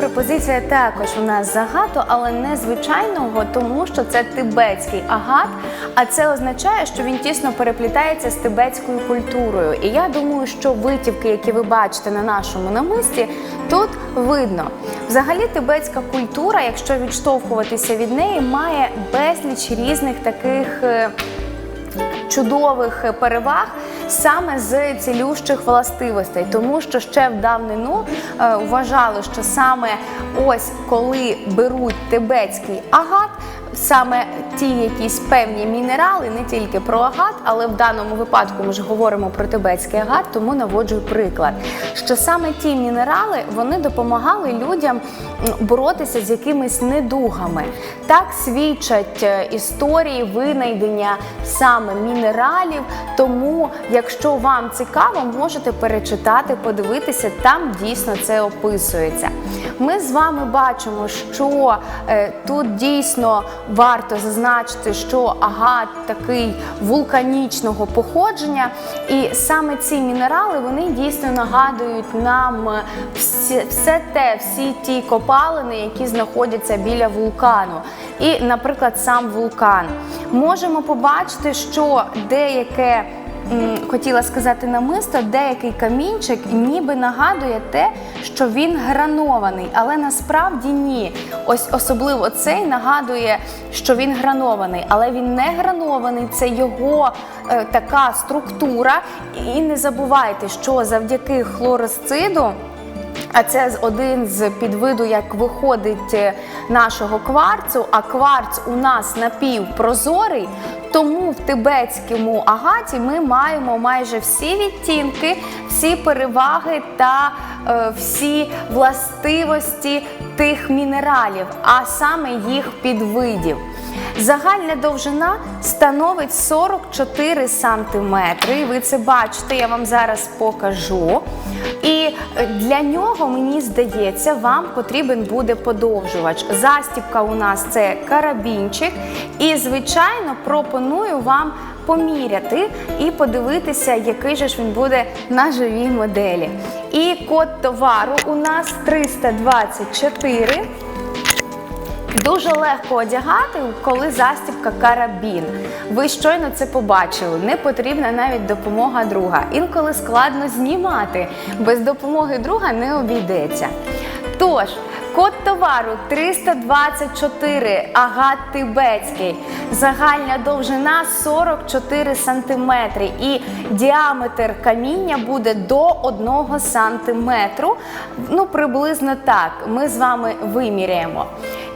пропозиція також у нас з агату, але не звичайного, тому що це тибетський агат, а це означає, що він тісно переплітається з тибетською культурою. І я думаю, що витівки, які ви бачите на нашому намисті, тут видно. Взагалі, тибетська культура, якщо відштовхуватися від неї, має безліч різних таких. е, чудових переваг саме з цілющих властивостей, тому що ще в давнину е, вважали, що саме ось коли беруть тибетський агат. Саме ті якісь певні мінерали, не тільки про агат, але в даному випадку ми ж говоримо про тибетський агат, тому наводжу приклад, що саме ті мінерали вони допомагали людям боротися з якимись недугами. Так свідчать е, історії винайдення саме мінералів. Тому, якщо вам цікаво, можете перечитати, подивитися, там дійсно це описується. Ми з вами бачимо, що е, тут дійсно варто зазначити, що агат такий вулканічного походження, і саме ці мінерали вони дійсно нагадують нам всі, все те, всі ті копалини, які знаходяться біля вулкану. І, наприклад, сам вулкан. Можемо побачити, що деяке хотіла сказати намисто, деякий камінчик ніби нагадує те, що він гранований, але насправді ні. Ось особливо цей нагадує, що він гранований, але він не гранований, це його е, така структура. І не забувайте, що завдяки хлоросциду. А це один з підвиду, як виходить е, нашого кварцу. А кварц у нас напівпрозорий, тому в тибетському агаті ми маємо майже всі відтінки, всі переваги та е, всі властивості тих мінералів, а саме їх підвидів. Загальна довжина становить 44 сантиметри. Ви це бачите, я вам зараз покажу. І для нього, мені здається, вам потрібен буде подовжувач. Застібка у нас це карабінчик. І, звичайно, пропоную вам поміряти і подивитися, який же ж він буде на живій моделі. І код товару у нас 324. Дуже легко одягати, коли застібка карабін. Ви щойно це побачили. Не потрібна навіть допомога друга. Інколи складно знімати. Без допомоги друга не обійдеться. Тож, код товару 324, агат тибетський, загальна довжина 44 см і діаметр каміння буде до 1 см. Ну, приблизно так. Ми з вами виміряємо.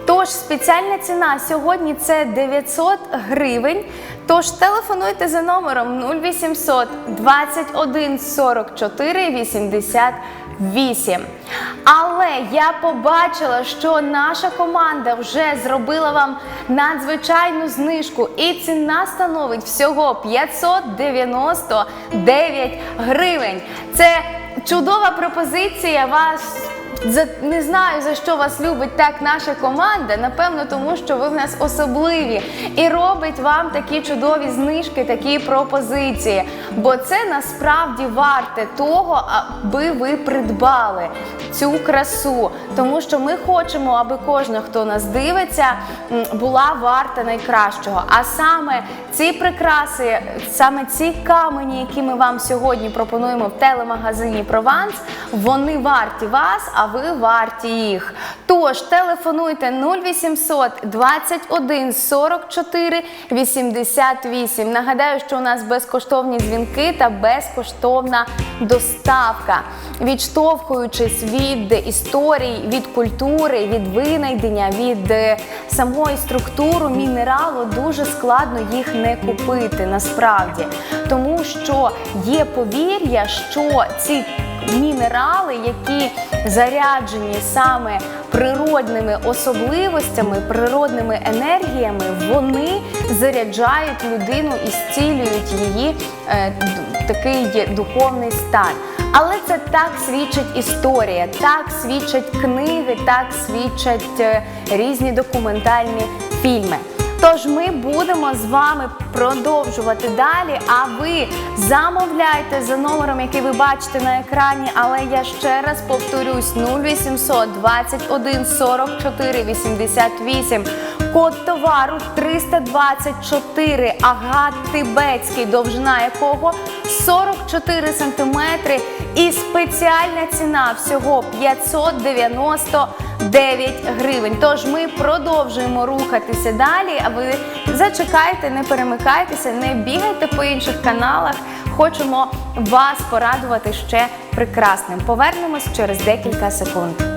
Тож спеціальна ціна сьогодні це 900 гривень. Тож телефонуйте за номером 0800 21 44 88. Але я побачила, що наша команда вже зробила вам надзвичайну знижку, і ціна становить всього 599 гривень. Це чудова пропозиція. Вас за не знаю за що вас любить так наша команда. Напевно, тому що ви в нас особливі і робить вам такі чудові знижки, такі пропозиції. Бо це насправді варте того, аби ви придбали цю красу. Тому що ми хочемо, аби кожна, хто нас дивиться, була варта найкращого. А саме ці прикраси, саме ці камені, які ми вам сьогодні пропонуємо в телемагазині Прованс, вони варті вас, а ви варті їх. Тож телефонуйте 0800 21 44 88. Нагадаю, що у нас безкоштовні дзвінки та безкоштовна доставка. Відштовхуючись від історій, від культури, від винайдення, від е, самої структури мінералу, дуже складно їх не купити насправді. Тому що є повір'я, що ці мінерали, які заряджені саме природними особливостями, природними енергіями, вони заряджають людину і зцілюють її е, такий духовний стан. Але це так свідчить історія, так свідчать книги, так свідчать е, різні документальні фільми. Тож ми будемо з вами продовжувати далі. А ви замовляйте за номером, який ви бачите на екрані. Але я ще раз повторюсь: 0800 21 44 88. Код товару 324, агат тибетський, довжина якого 44 сантиметри. І спеціальна ціна всього 599 гривень. Тож ми продовжуємо рухатися далі. А ви зачекайте, не перемикайтеся, не бігайте по інших каналах. Хочемо вас порадувати ще прекрасним. Повернемось через декілька секунд.